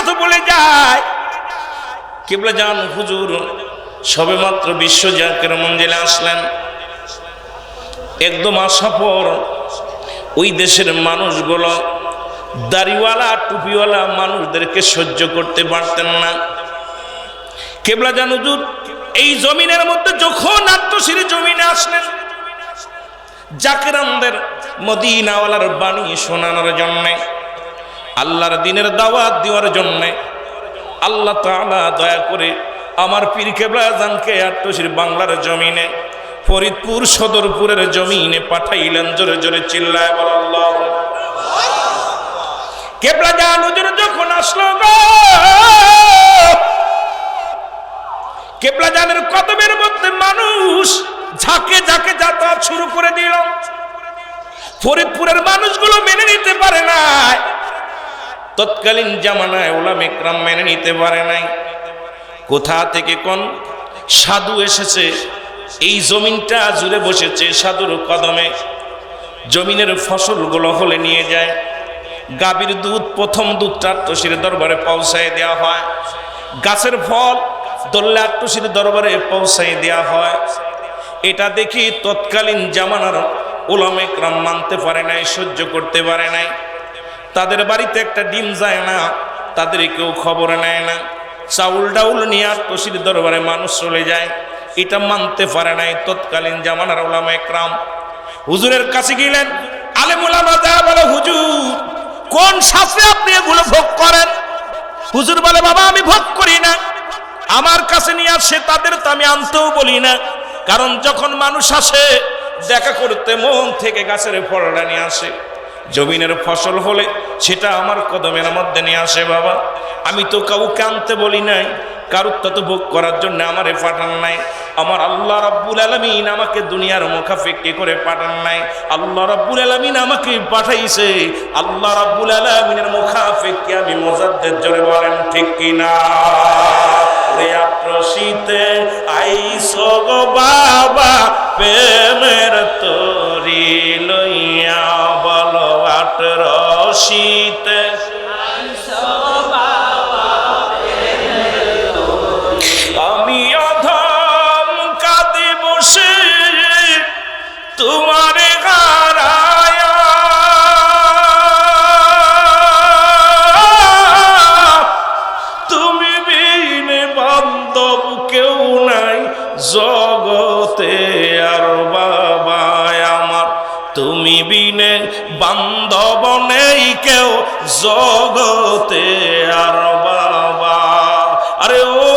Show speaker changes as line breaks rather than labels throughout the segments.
কথা বলে যায়। কেবলা যান হুজুর, সবে মাত্র বিশ্ব জাকের মঞ্জিলে আসলেন। একদম আসার পর ওই দেশের মানুষগুলো দাড়িওয়ালা, টুপিওয়ালা মানুষদেরকে সহ্য করতে পারতেন না। কেবলা জান, হুজুর, এই জমিনের মধ্যে যখন আত্মশ্রী জমিনে আসলেন জাকেরামদের মদিনাওয়ালার বাণী শোনানোর জন্যে আল্লাহর দিনের দাওয়াত দেওয়ার জন্যে আল্লাহ তাআলা দয়া করে আমার পীর কেবলা জানকে আত্মশির বাংলার জমিনে, ফরিদপুর সদরপুরের জমিনে পাঠাইলেন, জোরে জোরে চিল্লায় বল আল্লাহ। কেবলা জান হুজুর যখন মধ্যে মানুষ ঝাঁকে ঝাঁকে যাতায়াত শুরু করে দিল। ফরিদপুরের মানুষগুলো মেনে নিতে পারে না তৎকালীন জামানায় ওলাম একরাম মেনে নিতে পারে নাই। কোথা থেকে কোন সাধু এসেছে? এই জমিনটা জুড়ে বসেছে সাধুর কদমে। জমিনের ফসলগুলো হলে নিয়ে যায়। গাভীর দুধ, প্রথম দুধটা আট্টসির দরবারে পৌঁছায় দেওয়া হয়। গাছের ফল দোল্লা আট্টসির দরবারে পৌঁছায় দেওয়া হয়। এটা দেখি তৎকালীন জামানার ওলামেকরাম মানতে পারে নাই, সহ্য করতে পারে নাই। তাদের বাড়িতে একটা ডিম যায় না, তাদের কেউ খবর নেয় না। চাউল ডাউল নিয়ে আত্মশীর দরবারে মানুষ চলে যায়। এটা মানতে পারে নাই তৎকালীন জামানার ওলামা একরাম। হুজুরের কাছে গেলেন যা হুজুর, কোন আপনি ভোগ করেন? হুজুর বলে আমি ভোগ করি না। আমার কাছে নিয়ে আসে, তাদের তো আমি আনতেও বলি না। কারণ যখন মানুষ আসে, দেখা করতে মন থেকে গাছের ফলটা নিয়ে আসে। জমিনের ফসল হলে সেটা আমার কদমের মধ্যে নিয়ে আসে বাবা। আমি তো কাউকে আনতে বলি নাই, কারুর তো ভোগ করার জন্য আমারে পাঠান নাই। আমার আল্লাহ রাব্বুল আলমিন আমাকে দুনিয়ার মুখাফেক্কি করে পাঠান নাই। আল্লাহ রাব্বুল আলমিন আমাকে পাঠাইছে। আল্লাহ রাব্বুল আলমিনের মুখাফেক্কি আমি মোজাদ্দের জোরে বলেন, ঠিক কিনা? শীতে আইস গো বাবা, প্রেমের তরি লইয়া। আট রশিতে। আমি অধম কাঁদে বসে তোমারে জগতে আর বাবা। আরে ও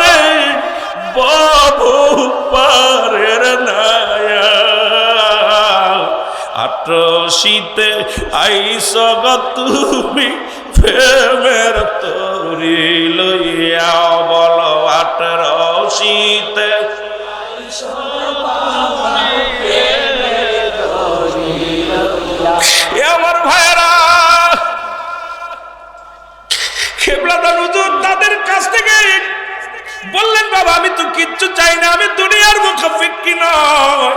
রে বাবু পারের আটশীতে আইস তুমি প্রেমের তরি লইয়া বল আটশীতে এ তাদের কাছ থেকে বললেন, বাবা, আমি তো কিচ্ছু চাই না, আমি দুনিয়ার মুখাফিক্কি নয়?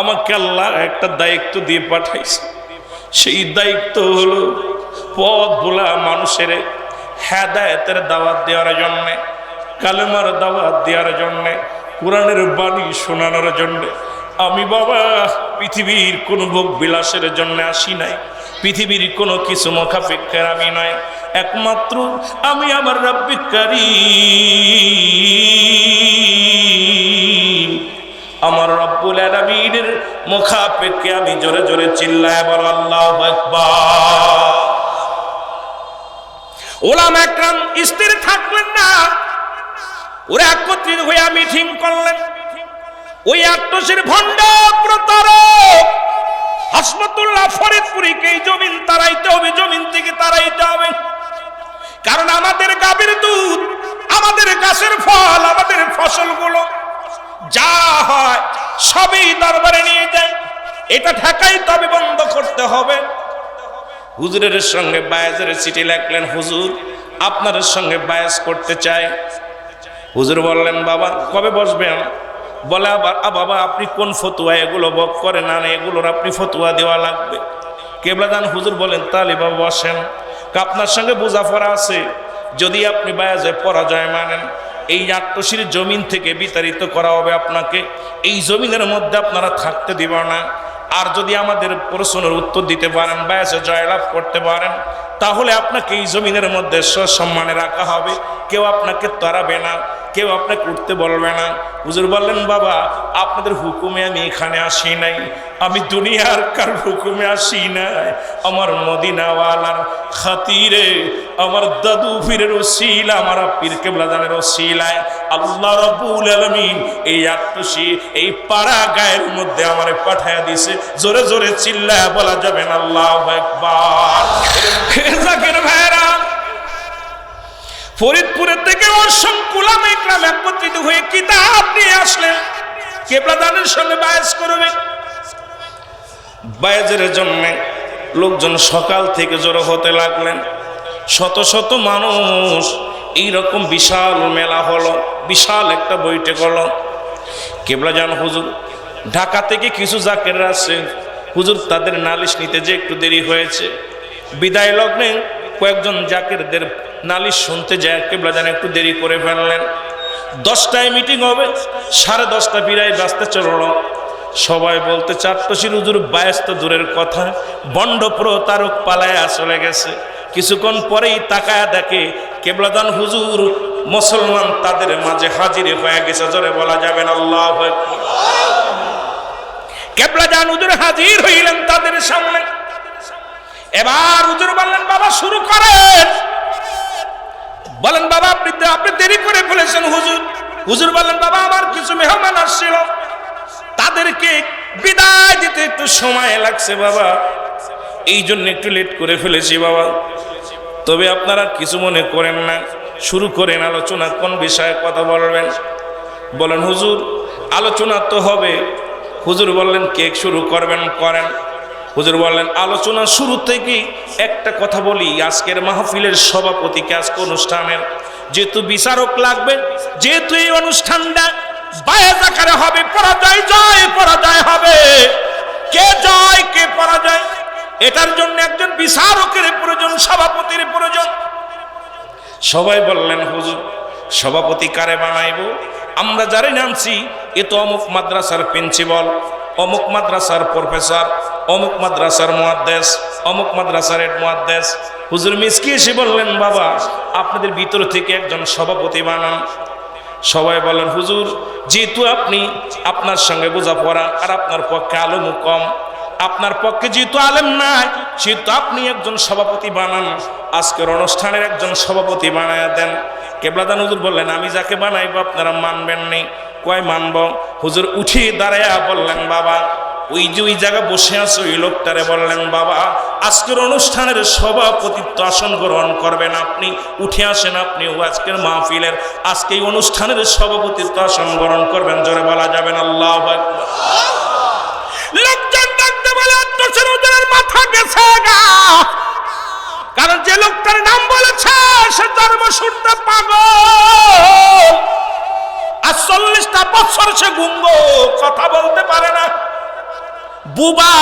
আমাকে আল্লাহ একটা দায়িত্ব দিয়ে পাঠাইছে। সেই দায়িত্ব হলো পথ ভোলা মানুষের হেদায়তের দাওয়াত দেওয়ার জন্যে, কালেমার দাওয়াত দেওয়ার জন্যে, কোরআনের বাণী শোনানোর জন্যে। আমি বাবা, পৃথিবীর কোনো ভোগ বিলাসের জন্য আসি নাই। পৃথিবীর কোনো কিছু মুখাপেক্ষার আমি নয়, একমাত্র আমি আমার রব্বিকারী আমার রব্বুল আলামিনের মুখাপেক্ষে আমি জোরে জোরে চিল্লায় বল, আল্লাহু ওলাম একরাম স্থির থাকলেন না। ওরা একত্রিত হয়ে মিটিং করলেন। ওই আত্মসের ভণ্ড প্রতারক এটা ঠেকাই তবে বন্ধ করতে হবে। হুজুরের সঙ্গে বায়াজের চিঠি লেখলেন, হুজুর, আপনার সঙ্গে বায়াস করতে চাই। হুজুর বললেন, বাবা, কবে বসবেন বলে, আবার বাবা, আপনি কোন ফতুয়া, এগুলো বক করে না এগুলোর আপনি ফতুয়া দেওয়া লাগবে। কেবলাদান হুজুর বলেন, তাহলে বাবা, বসেন। আপনার সঙ্গে বোঝাফরা আছে। যদি আপনি বায়াজে পরাজয় মানেন, এই আট্টশির জমিন থেকে বিতাড়িত করা হবে আপনাকে। এই জমিনের মধ্যে আপনারা থাকতে দিব না। আর যদি আমাদের প্রশ্নের উত্তর দিতে পারেন বায়াসে জয়লাভ করতে পারেন, তাহলে আপনাকে এই জমিনের মধ্যে সসম্মানে রাখা হবে। কেউ আপনাকে তাড়াবে না। কেউ আপনাকে উঠতে বলবে না। হুজুর বললেন, বাবা, আপনাদের হুকুমে আমি এখানে আসি নাই। আমি দুনিয়ার কার হুকুমে আসি নাই। আমার মদিনাওয়ালার খাতিরে, আমার দাদু পীরের ওসিলা, আমার পীর কেবলাদানের ওসিলায় আল্লাহ রাব্বুল আলামিন এই আত্মসি এই পাড়া গায়ের মধ্যে আমারে পাঠায়া দিছে। জোরে জোরে চিল্লায় বলা যাবে না, আল্লাহু আকবার। জাকির ভাইরা ফরিদপুরের থেকে অসংখ্য ইকরাম একত্রিত হয়ে কিতাব নিয়ে আসলেন। কেবলাদানের সঙ্গে বায়াস করবে। বায়াজের জন্য লোকজন সকাল থেকে জড়ো হতে লাগলেন। শত শত মানুষ এইরকম বিশাল মেলা হলো, বিশাল একটা বইটে হলো। কেবলাজান হুজুর, ঢাকা থেকে কিছু জাকের আছে হুজুর, তাদের নালিশ নিতে যে একটু দেরি হয়েছে। বিদায় লগ্নে কয়েকজন জাকেরদের নালিশ শুনতে যায় কেবলাজান একটু দেরি করে ফেললেন। দশটায় মিটিং হবে, সাড়ে দশটা বিরায় বাঁচতে চলল। সবাই বলতে চারটসির হুজুর বায়স্ত দূরের কথা বন্ড প্রতারক পালায় চলে গেছে। কিছুক্ষণ পরেই তাকায়া দেখে কেবলাদান হুজুর মুসলমান তাদের মাঝে হাজির হয়ে গেছে। জোরে বলা যাবে না, আল্লাহ কেবলাদান হুজুর হাজির হইলেন তাদের সামনে। এবার হুজুর বললেন, বাবা, শুরু করেন। বলেন, বাবা, আপনি আপনি দেরি করে ফেলেছেন, হুজুর। হুজুর বলেন, বাবা, আমার কিছু মেহমান আসছিল। তাদেরকে বিদায় দিতে একটু সময় লাগছে, বাবা। এই জন্য একটু লেট করে ফেলেছি, বাবা। তবে আপনারা কিছু মনে করেন না। শুরু করেন আলোচনা, কোন বিষয়ে কথা বলবেন? বলেন, হুজুর, আলোচনা তো হবে। হুজুর বললেন, কেক শুরু করবেন, করেন। হুজুর বললেন আলোচনা শুরু থেকেই একটা কথা বলি, আজকের মাহফিলের সভাপতিকে আজকে অনুষ্ঠানের যেহেতু বিচারক লাগবে, যেহেতু এই অনুষ্ঠানটা বায়াজ আকারে হবে, পরাজয় জয়, পরাজয় হবে। কে জয়, কে পরাজয়? এটার জন্য একজন বিচারকের প্রয়োজন, সভাপতির প্রয়োজন। সবাই বললেন, হুজুর, সভাপতি কারে বানাইব? আমরা যারাই নামছি, এ তো অমুক মাদ্রাসার প্রিন্সিপাল, অমুক মাদ্রাসার প্রফেসর অমুক মাদ্রাসার মুয়াদ্দেস, অমুক মাদ্রাসার হেড মুয়াদ্দেস। হুজুর মিসকি এসে বললেন, বাবা, আপনাদের ভিতর থেকে একজন সভাপতি বানান। সবাই বলেন হুজুর, যেহেতু আপনি আপনার সঙ্গে বোঝাপড়া আর আপনার পক্ষে আলম কম, আপনার পক্ষে যেহেতু আলেম নাই, সেহেতু আপনি একজন সভাপতি বানান। আজকের অনুষ্ঠানের একজন সভাপতি বানায় দেন। কেবলাদান হুজুর বললেন, আমি যাকে বানাইবো আপনারা মানবেন নি। কয় মানব? হুজুর উঠি দাঁড়াইয়া বললেন, বাবা ওই যে ওই জায়গা বসে আছে, ওই লোকটারে বললেন, বাবা, আজকের অনুষ্ঠানের সভাপতিত্ব আসন গ্রহণ করবেন আপনি, উঠে আসেন আপনি, ও আজকের মাহফিলের, আজকে এই অনুষ্ঠানের সভাপতিত্ব আসন গ্রহণ করবেন। জোরে বলা যাবেন আল্লাহ মাথা গা। কারণ যে লোকটার নাম বলেছে, সে ধর্ম শুনতে পাগল। আর চল্লিশটা বছর সে গুঙ্গ, কথা বলতে পারে না। বুবা,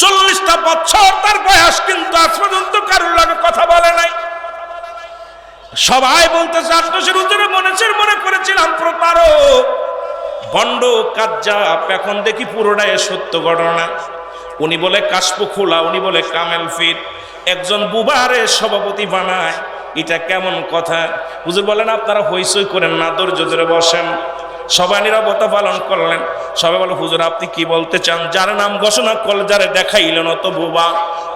চল্লিশটা বছর তার বয়স কিন্তু আজ পর্যন্ত কারোর লাগে কথা বলে নাই। সবাই বলতেছে আত্মসের উত্তরে মনেছের মনে করেছিলাম প্রতারো বন্ড কাজ্জা এখন দেখি পুরোটাই সত্য ঘটনা। উনি বলে কাশপু খোলা, উনি বলে কামেল ফিট। একজন বুবারে সভাপতি বানায়, এটা কেমন কথা? হুজুর বলেন, আপনারা হইসই করেন না, ধৈর্য ধরে বসেন। সবাই নিরাপত্তা পালন করলেন। সবাই বলে হুজুর, আপনি কি বলতে চান? যার নাম ঘোষণা করলে, যারে দেখাইলেন অত বুবা।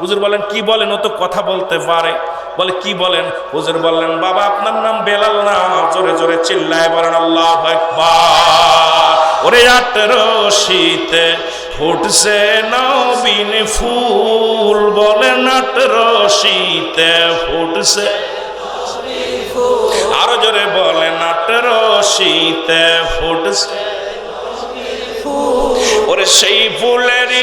হুজুর বলেন কি বলেন অত কথা বলতে পারে? বলে, কি বলেন? হুজুর বললেন, বাবা, আপনার নাম বেলাল না? জোরে জোরে চিল্লায় বলেন, আল্লাহ ওরে আঠেরো শীতে ফুটছে নবীন ফুল বলে আঠেরো শীতে ফুটছে আরও জোরে বলে আঠেরো শীতে ফুটছে ওরে সেই ফুলেরই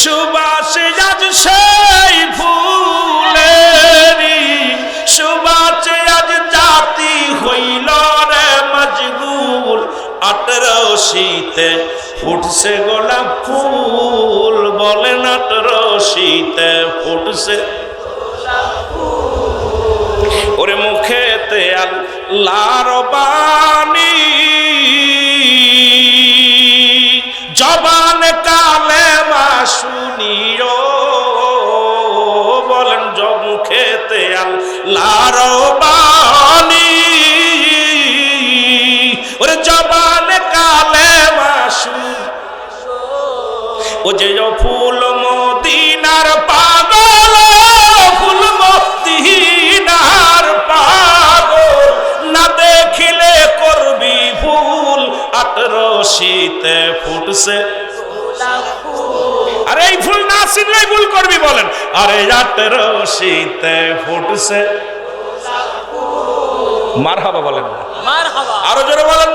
সুবাসে আজ সেই ফুলেরই সুবাসে আজ জাতি হইল রে মজগুল। আঠেরো শীতে ফুটছে গোলাপ ফুল বলে, নাট রশিতে ফুটছে ওরে মুখেতে আল্লাহর বাণী। জবান কালে মা শুনিও বলেন জ মুখেতে আল্লাহর বাণী। আটরো শীতে ফুটছে। মার হাবা বলেন আরও জোরে বলেন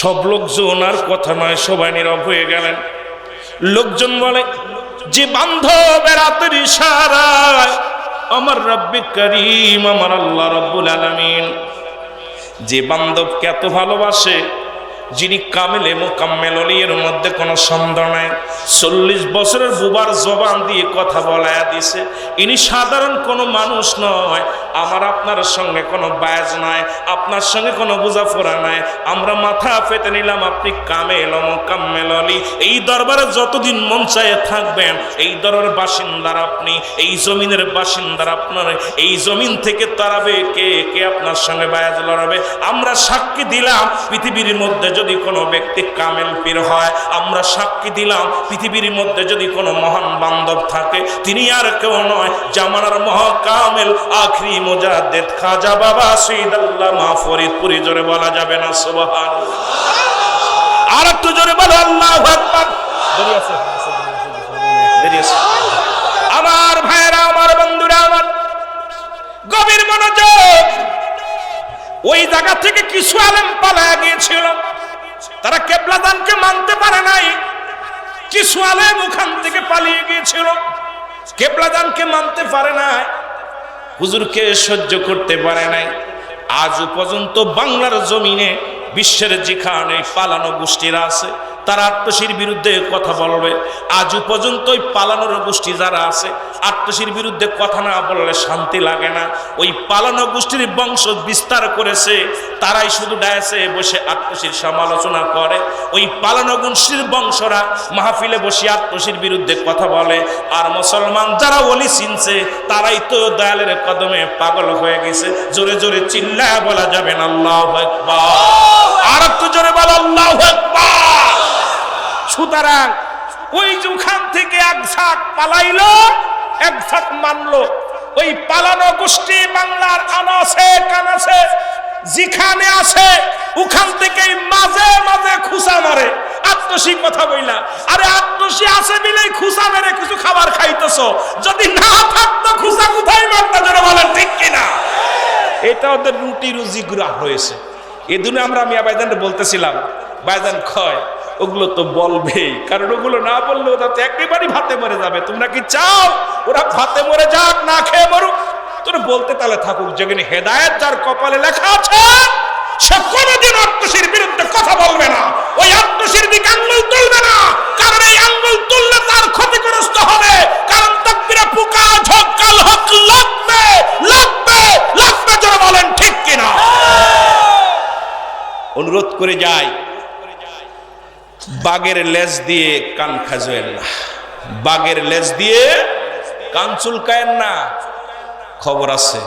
সব লোকজন আর কথা নয়, সবাই নীরব হয়ে গেলেন। লোকজন বলে, যে বান্ধবের রাতের ইশারায়, আমার রব্বে করিম, আমার আল্লাহ রব্বুল আলমিন, যে বান্ধবকে এত ভালোবাসে যিনি কামেলে মোকাম্মেল অলি এর মধ্যে কোনো সন্দেহ নাই। চল্লিশ বছরের বুবার জবান দিয়ে কথা বলায়া দিছে, ইনি সাধারণ কোনো মানুষ নয়, আমার আপনার সঙ্গে কোনো বায়াজ নাই, আপনার সঙ্গে কোনো বোঝাফোরা নাই, আমরা মাথা পেতে নিলাম আপনি কামেল মোকাম্মেল অলি। এই দরবারে যতদিন মন চায় থাকবেন, এই দরবারের বাসিন্দার আপনি, এই জমিনের বাসিন্দার আপনার, এই জমিন থেকে তারাবে কে কে আপনার সঙ্গে বায়াজ লড়াবে? আমরা সাক্ষী দিলাম পৃথিবীর মধ্যে যদি কোনো ব্যক্তি কামেল পীর হয়, আমরা সাক্ষী দিলাম, পৃথিবীর মধ্যে যদি কোনো মহান বান্ধব থাকে, তিনি আর কেউ নয়, জামানার মহাকামেল আখরি মোজাদ্দেদ খাজা বাবা সঈদ আল্লাহ মা ফরিদপুরি, জোরে বলা যাবে না সুবহান আর একটু জোরে বলো, আল্লাহ আমার ভাইয়েরা, আমার বন্ধুরা, আমার গভীর মনোযোগ। ওই জায়গা থেকে কিছু আলেম পালায়া গিয়েছিল। তারা কেবলাদানকে মানতে পারে নাই। কিছু আলেম ওখান থেকে পালিয়ে গিয়েছিল। কেবলাদানকে মানতে পারে নাই। হুজুরকে সহ্য করতে পারে নাই। আজ পর্যন্ত বাংলার জমিনে বিশ্বের যেখানে পালানো গোষ্ঠীরা আছে তারা আত্মসীর বিরুদ্ধে কথা বলবে। আজও পর্যন্ত ওই পালানোর গোষ্ঠী যারা আছে আত্মসীর বিরুদ্ধে কথা না বললে শান্তি লাগে না। ওই পালানো গোষ্ঠীর বংশ বিস্তার করেছে, তারাই শুধু ডায়াসে বসে আত্মসীর সমালোচনা করে। ওই পালানো গোষ্ঠীর বংশরা মাহফিলে বসে আত্মসীর বিরুদ্ধে কথা বলে। আর মুসলমান যারা ওলি চিনছে, তারাই তো দয়ালের কদমে পাগল হয়ে গেছে। জোরে জোরে চিল্লায় বলা যাবে না, আল্লাহ আর একটু জোরে বল, আল্লাহ সুতরাং ওই যে ওখান থেকে এক ঝাঁক পালাইলো, এক ঝাঁক মানলো। ওই পালানো গোষ্ঠী বাংলার আনাসে, কানাসে, যেখানে আছে, ওখান থেকে মাঝে মাঝে খুসা মারে। আত্মসী কথা বইলা, আরে আত্মসী আছে বিলেই খুসা মেরে কিছু খাবার খাইতেছ। যদি না থাকতো খুসা কোথায় মারতে যেন বলেন, ঠিক কিনা এটা ওদের রুটি রুজি গুড়া হয়েছে। এদিনে আমরা মিয়া বাইদান বলতেছিলাম বাইদান ক্ষয় ওগুলো তো বলবেই। কারণ ওগুলো না বললে ওরা তো একেবারেই ভাতে মরে যাবে। তোমরা কি চাও? ওরা ভাতে মরে যাক, না খেয়ে মরুক। তোরা বলতে তাহলে থাকুক, যেখানে হেদায়েত যার কপালে লেখা আছে, সে কোনোদিন আত্মসীর বিরুদ্ধে কথা বলবে না। ওই আত্মসীর দিকে আঙ্গুল তুলবে না। কারণ এই আঙ্গুল তুললে তার ক্ষতিগ্রস্ত হবে। কারণ তাকবিরে পোকা ঝক্কাল হক লাগবে লাগবে লাগবে যারা বলেন ঠিক কিনা। অনুরোধ করে যায় বাগের লেজ দিয়ে কান খাজেন না। বাগের লেজ দিয়ে কান চুলকায়েন না। খবর আছে।